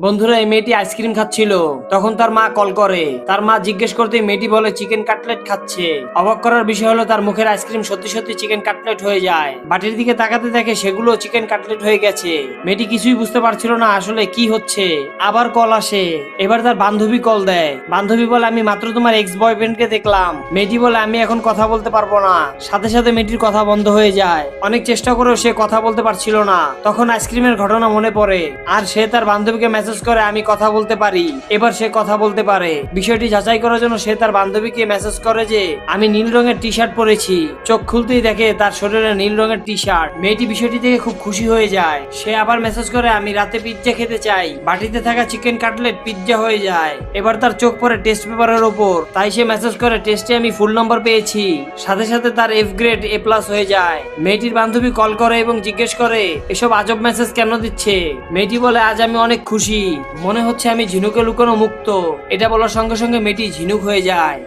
বন্ধুরা, এই মেয়েটি আইসক্রিম খাচ্ছিল। তখন তার মা কল করে। তার মা জিজ্ঞেস করতে মেয়েটি বলে চিকেন কাটলেট খাচ্ছে। অবাক করার বিষয় হলো, তার মুখের আইসক্রিম সত্যি সত্যি চিকেন কাটলেট হয়ে যায়। বাটির দিকে তাকাতে দেখে সেগুলো চিকেন কাটলেট হয়ে গেছে। মেয়েটি কিছুই বুঝতে পারছিল না, আসলে কি হচ্ছে। আবার কল আসে। এবার তার বান্ধবী কল দেয়। বান্ধবী বলে, আমি মাত্র তোমার এক্স বয়ফ্রেন্ডকে দেখলাম। মেয়েটি বলে, আমি এখন কথা বলতে পারব না। সাথে সাথে মেয়েটির কথা বন্ধ হয়ে যায়। অনেক চেষ্টা করেও সে কথা বলতে পারছিল না। তখন আইসক্রিমের ঘটনা মনে পড়ে। আর সে তার বান্ধবীকে মেসেজ করে, আমি কথা বলতে পারি। এবার সে কথা বলতে পারে। বিষয়টি যাচাই করার জন্য সে তার বান্ধবীকে মেসেজ করে যে, আমি নীল রঙের টি শার্ট পরেছি। চোখ খুলতেই দেখে তার শরীরে নীল রঙের টি শার্ট মেয়েটি বিষয়টি দেখে খুব খুশি হয়ে যায়। সে আবার মেসেজ করে, আমি রাতে পিৎজা খেতে চাই। বাটিতে থাকা চিকেন কাটলেট পিৎজা হয়ে যায়। এবার তার চোখ পড়ে টেস্ট পেপারের ওপর। তাই সে মেসেজ করে, টেস্টে আমি ফুল নম্বর পেয়েছি। সাথে সাথে তার এফ গ্রেড এ প্লাস হয়ে যায়। মেয়েটির বান্ধবী কল করে এবং জিজ্ঞেস করে, এসব আজব মেসেজ কেন দিচ্ছে? মেয়েটি বলে, আজ আমি অনেক খুশি। মনে হচ্ছে আমি ঝিনুকে লুকানো মুক্ত। এটা বলার সঙ্গে সঙ্গে মেয়েটি ঝিনুক হয়ে যায়।